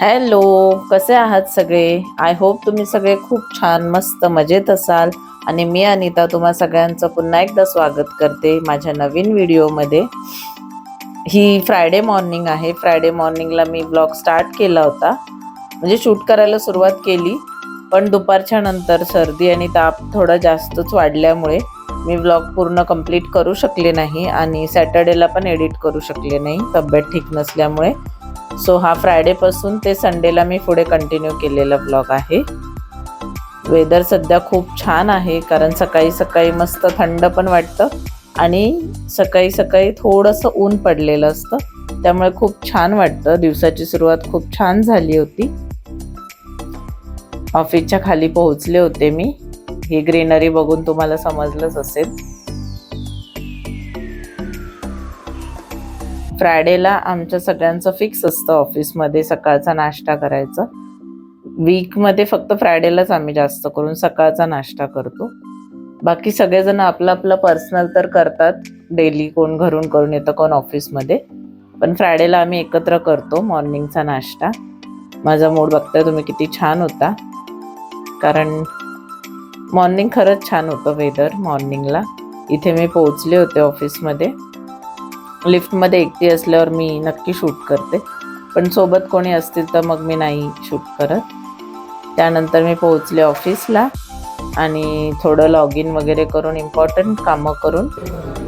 Hello कसे आहात सगळे? आय होप तुम्ही सगळे खूप छान मस्त मजेत असाल. आणि मी अनिता तुम्हा सगळ्यांचं पुन्हा एकदा स्वागत करते माझ्या नवीन व्हिडिओमध्ये. ही फ्रायडे मॉर्निंग आहे. फ्रायडे मॉर्निंगला मी ब्लॉग स्टार्ट केला होता. म्हणजे शूट करायला सुरुवात केली. पण दुपारच्या नंतर सर्दी आणि ताप थोडा जास्तच वाढल्यामुळे मी ब्लॉग पूर्ण कंप्लीट करू शकले नाही आणि सॅटर्डेला पण एडिट करू शकले नाही. तब्येत ठीक नसल्यामुळे. सो हा फ्रायडेपासून ते संडेला मी पुढे कंटिन्यू केलेला ब्लॉग आहे. वेदर सध्या खूप छान आहे कारण सकाळी सकाळी मस्त थंड पण वाटतं आणि सकाळी सकाळी थोडंसं ऊन पडलेलं असतं. त्यामुळे खूप छान वाटतं. दिवसाची सुरुवात खूप छान झाली होती. ऑफिसच्या खाली पोहोचले होते मी. ही ग्रीनरी बघून तुम्हाला समजलंच असेल. फ्रायडेला आमच्या सगळ्यांचं फिक्स असतं ऑफिसमध्ये सकाळचा नाश्ता करायचा. वीकमध्ये फक्त फ्रायडेलाच आम्ही जास्त करून सकाळचा नाश्ता करतो. बाकी सगळेजण आपलं आपलं पर्सनल तर करतात. डेली कोण घरून करून येतं कोण ऑफिसमध्ये. पण फ्रायडेला आम्ही एकत्र करतो मॉर्निंगचा नाश्ता. माझा मूड बघताय तुम्ही किती छान होता. कारण मॉर्निंग खरंच छान होतं वेदर मॉर्निंगला. इथे मी पोहोचले होते ऑफिसमध्ये. लिफ्टमध्ये एकटी असल्यावर मी नक्की शूट करते. पण सोबत कोणी असतील तर मग मी नाही शूट करत. त्यानंतर मी पोहोचले ऑफिसला आणि थोडं लॉग इन वगैरे करून इम्पॉर्टंट कामं करून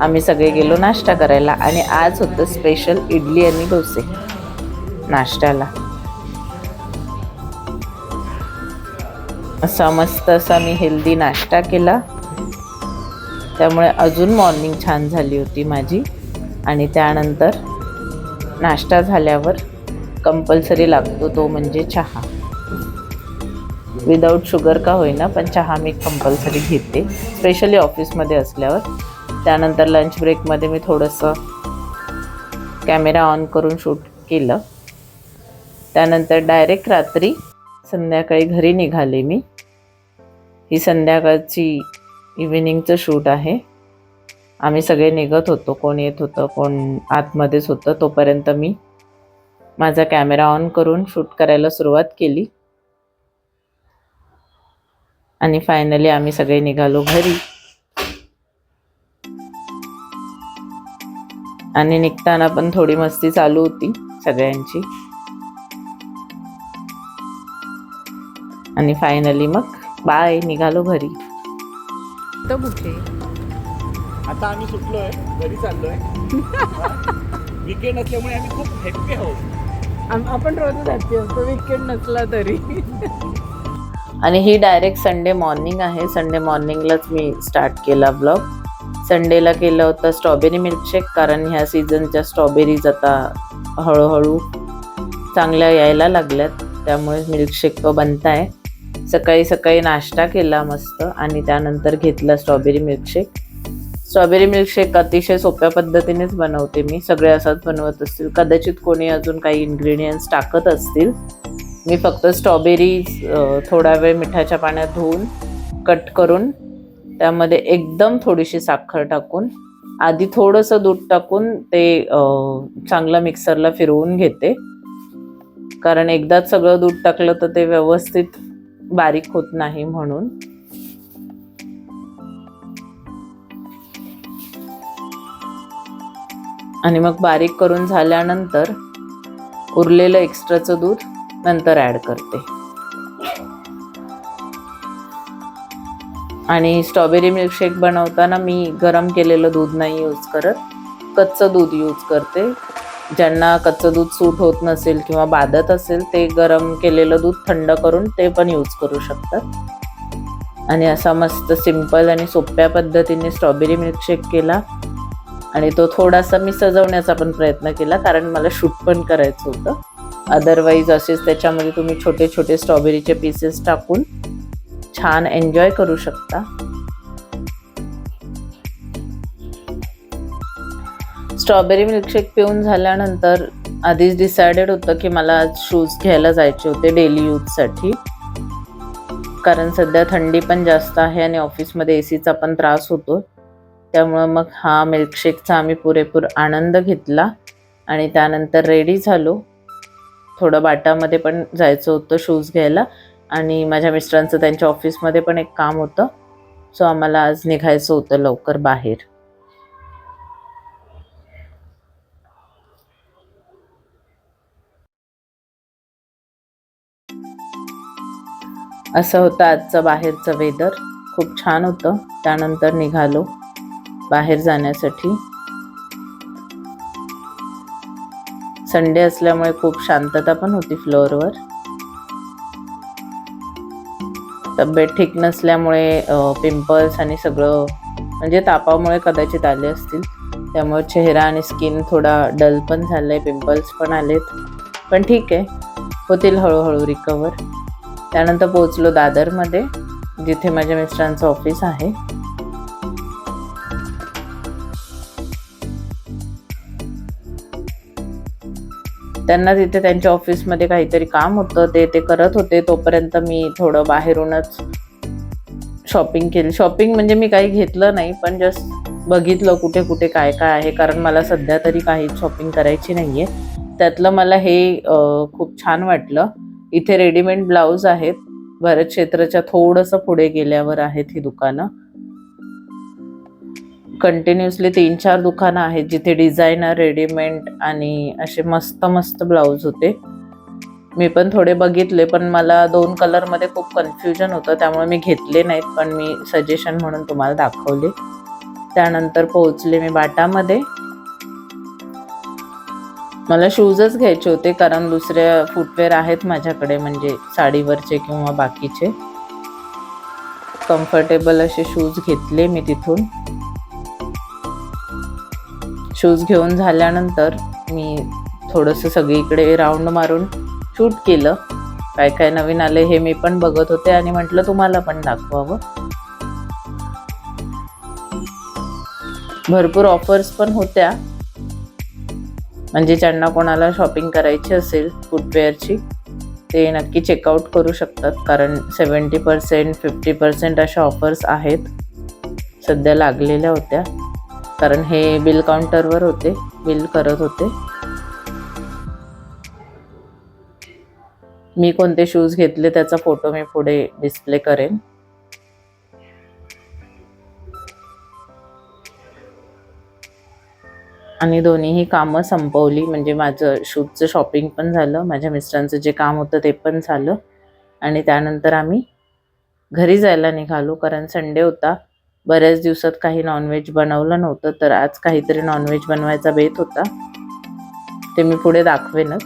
आम्ही सगळे गेलो नाश्ता करायला. आणि आज होतं स्पेशल इडली आणि डोसे नाश्त्याला. असा मस्त असा मी हेल्दी नाश्ता केला. त्यामुळे अजून मॉर्निंग छान झाली होती माझी. आणि त्यानंतर नाश्ता झाल्यावर कंपल्सरी लागतो तो म्हणजे चहा. विदाऊट शुगर का होईना पण चहा मी कंपल्सरी घेते. स्पेशली ऑफिसमध्ये असल्यावर. त्यानंतर लंच ब्रेकमध्ये मी थोडंसं कॅमेरा ऑन करून शूट केलं. त्यानंतर डायरेक्ट रात्री संध्याकाळी घरी निघाले मी. ही संध्याकाळची इव्हिनिंगचं शूट आहे. आम्ही सगळे निघत होतो. कोण येत होतं कोण आतमध्येच होतं तोपर्यंत मी माझा कॅमेरा ऑन करून शूट करायला सुरुवात केली. आणि फायनली आम्ही सगळे निघालो घरी. आणि निघताना पण थोडी मस्ती चालू होती सगळ्यांची. आणि फायनली मग बाय निघालो घरी. तर कुठे? आता आम्ही सुटलोय घरी चाललोय. विकेंड असल्यामुळे आम्ही खूप हॅप्पी आहोत. आपण रोजच हॅपी असतो विकेंड नसला तरी. आणि ही डायरेक्ट संडे मॉर्निंग आहे. संडे मॉर्निंगलाच मी स्टार्ट केला ब्लॉग संडेला केलं होतं स्ट्रॉबेरी मिल्कशेक कारण ह्या सीझनच्या स्ट्रॉबेरीज आता हळूहळू चांगल्या यायला लागल्यात. त्यामुळे मिल्कशेक तो बनताय. सकाळी सकाळी नाश्ता केला मस्त आणि त्यानंतर घेतला स्ट्रॉबेरी मिल्कशेक स्ट्रॉबेरी मिल्कशेक अतिशय सोप्या पद्धतीनेच बनवते मी. सगळे असंच बनवत असतील. कदाचित कोणी अजून काही इन्ग्रेडियंट्स टाकत असतील. मी फक्त स्ट्रॉबेरी थोडा वेळ मिठाच्या पाण्यात धुवून कट करून त्यामध्ये एकदम थोडीशी साखर टाकून आधी थोडंसं दूध टाकून ते चांगलं मिक्सरला फिरवून घेते. कारण एकदाच सगळं दूध टाकलं तर ते व्यवस्थित बारीक होत नाही म्हणून. आणि मग बारीक करून झाल्यानंतर उरलेलं एक्स्ट्राचं दूध नंतर ॲड करते. आणि स्ट्रॉबेरी मिल्कशेक बनवताना मी गरम केलेलं दूध नाही यूज करत. कच्चं दूध यूज करते. ज्यांना कच्चं दूध सूट होत नसेल किंवा बाधत असेल ते गरम केलेलं दूध थंड करून ते पण यूज करू शकतात. आणि असा मस्त सिंपल आणि सोप्या पद्धतीने स्ट्रॉबेरी मिल्कशेक केला आणि तो थोडासा मी सजवण्याचा पण प्रयत्न केला कारण मला शूट पण करायचं होतं. अदरवाईज असेच त्याच्यामध्ये तुम्ही छोटे छोटे स्ट्रॉबेरीचे पीसेस टाकून छान एन्जॉय करू शकता. स्ट्रॉबेरी मिल्कशेक पिऊन झाल्यानंतर आधीच डिसाइडेड होतं की मला आज शूज घ्यायला जायचे होते डेली यूजसाठी कारण सध्या थंडी पण जास्त आहे आणि ऑफिसमध्ये ए सीचा पण त्रास होतो त्यामुळं मग हा मिल्कशेकचा आम्ही पुरेपूर आनंद घेतला. आणि त्यानंतर रेडी झालो. थोडं बाटामध्ये पण जायचं होतं शूज घ्यायला. आणि माझ्या मिस्टरांचं त्यांच्या ऑफिसमध्ये पण एक काम होतं. सो आम्हाला आज निघायचं होतं लवकर बाहेर. असं होतं आजचं बाहेरचं वेदर खूप छान होतं. त्यानंतर निघालो. बाहेर जाण्यासाठी. संडे असल्यामुळे खूप शांतता पण होती फ्लोअरवर तब्येत ठीक नसल्यामुळे पिंपल्स आणि सगळं म्हणजे तापामुळे कदाचित आले असतील. त्यामुळे चेहरा आणि स्किन थोडा डल पण झालंय पिंपल्स पण आलेत. पण ठीक आहे होतील हळूहळू रिकवर त्यानंतर पोचलो दादरमध्ये जिथे माझ्या मिस्टरांचं ऑफिस आहे. त्यांना तिथे त्यांच्या ऑफिसमध्ये काहीतरी काम होतं ते ते करत होते. तोपर्यंत मी थोडं बाहेरूनच शॉपिंग केली. शॉपिंग म्हणजे मी काही घेतलं नाही पण जस्ट बघितलं कुठे कुठे काय काय आहे. कारण मला सध्या तरी काही शॉपिंग करायची नाही आहे त्यातलं मला हे खूप छान वाटलं. इथे रेडीमेड ब्लाऊज आहेत. भरत क्षेत्राच्या थोडंसं पुढे गेल्यावर आहेत ही दुकानं. कंटिन्युअसली तीन चार दुकानं आहेत जिथे डिझायनर रेडीमेड आणि असे मस्त मस्त ब्लाऊज होते. मी पण थोडे बघितले पण मला दोन कलरमध्ये खूप कन्फ्युजन होतं त्यामुळे मी घेतले नाहीत पण मी सजेशन म्हणून तुम्हाला दाखवले. त्यानंतर पोहोचले मी बाटामध्ये. मला शूजच घ्यायचे होते कारण दुसऱ्या फुटवेअर आहेत माझ्याकडे म्हणजे साडीवरचे किंवा बाकीचे. कम्फर्टेबल असे शूज घेतले मी तिथून. शूज घेऊन झाल्यानंतर मी थोडंसं सगळीकडे राऊंड मारून शूट केलं. काय काय नवीन आले हे मी पण बघत होते आणि म्हटलं तुम्हाला पण दाखवावं. भरपूर ऑफर्स पण होत्या. म्हणजे ज्यांना कोणाला शॉपिंग करायची असेल फुटवेअरची ते नक्की चेकआउट करू शकतात. कारण सेवन्टी पर्सेंट फिफ्टी पर्सेंट अशा ऑफर्स आहेत. सध्या लागलेल्या होत्या. कारण हे बिल काउंटरवर होते. बिल करत होते. मी कोणते शूज घेतले त्याचा फोटो मी पुढे डिस्प्ले करेन. आणि दोन्हीही कामं संपवली. म्हणजे माझं शूजचं शॉपिंग पण झालं. माझ्या मिस्टरांचं जे काम होतं ते पण झालं. आणि त्यानंतर आम्ही घरी जायला निघालो. कारण संडे होता. बऱ्याच दिवसात काही नॉनव्हेज बनवलं नव्हतं तर आज काहीतरी नॉनव्हेज बनवायचा बेत होता. ते मी पुढे दाखवेनच.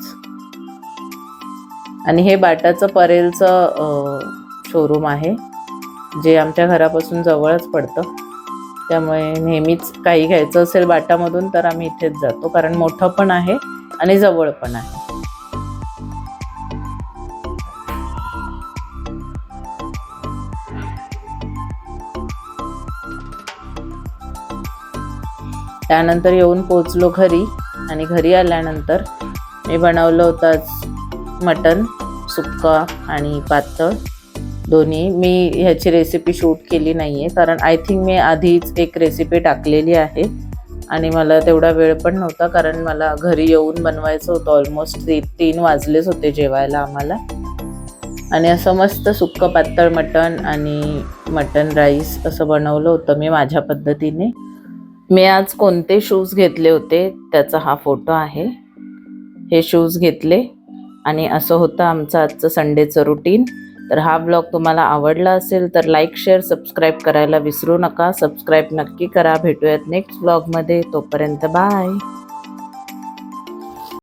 आणि हे बाटाचं परेलचं शोरूम आहे जे आमच्या घरापासून जवळच पडतं. त्यामुळे नेहमीच काही घ्यायचं असेल बाटामधून तर आम्ही इथेच जातो कारण मोठं पण आहे आणि जवळ पण आहे. त्यानंतर येऊन पोचलो घरी आणि घरी आल्यानंतर मी बनवलं होतं मटन सुक्का आणि पातळ. दोन्ही मी ह्याची रेसिपी शूट केली नाही आहे कारण आय थिंक मी आधीच एक रेसिपी टाकलेली आहे आणि मला तेवढा वेळ पण नव्हता कारण मला घरी येऊन बनवायचं होतं. ऑलमोस्ट ती तीन वाजलेच होते जेवायला आम्हाला. आणि असं मस्त सुक्क पातळ मटण आणि मटन राईस असं बनवलं होतं मी माझ्या पद्धतीने. मी आज कोणते शूज घेतले होते त्याचा हा फोटो आहे. हे शूज घेतले आणि असं होतं आमचं आजचं संडेचं रुटीन तर हा ब्लॉग तुम्हाला आवडला असेल तर लाईक शेअर सबस्क्राईब करायला विसरू नका. सबस्क्राईब नक्की करा. भेटूयात नेक्स्ट ब्लॉगमध्ये तोपर्यंत बाय